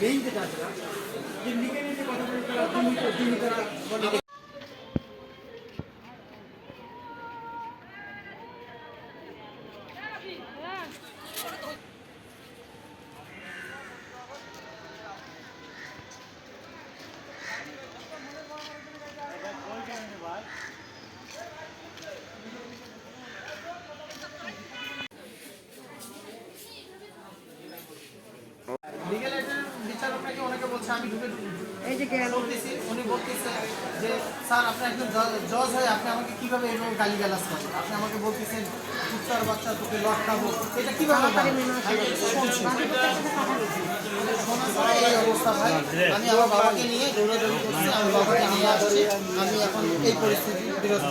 Main যে লিখে নিতে কথা বলে তারা দিল্লি তারা বলে লিগ্যাল বিচারকটাকে অনেকে বলছে আমি ঢুকে এই যে বলতেছি উনি বলতেছে যে স্যার আপনি একজন জজ হয়ে আপনি আমাকে কীভাবে এইভাবে গালি গালাজ করেন? আপনি আমাকে বলতেছেন কুত্তার বাচ্চা তোকে লটকাবো। এটা কীভাবে এই অবস্থা ভাই। আমি আমার বাবাকে নিয়ে দৌড়াদৌড়ি করছি আমি বাবাকে নিয়ে আসছি। আমি এখন এই পরিস্থিতি বিরোধ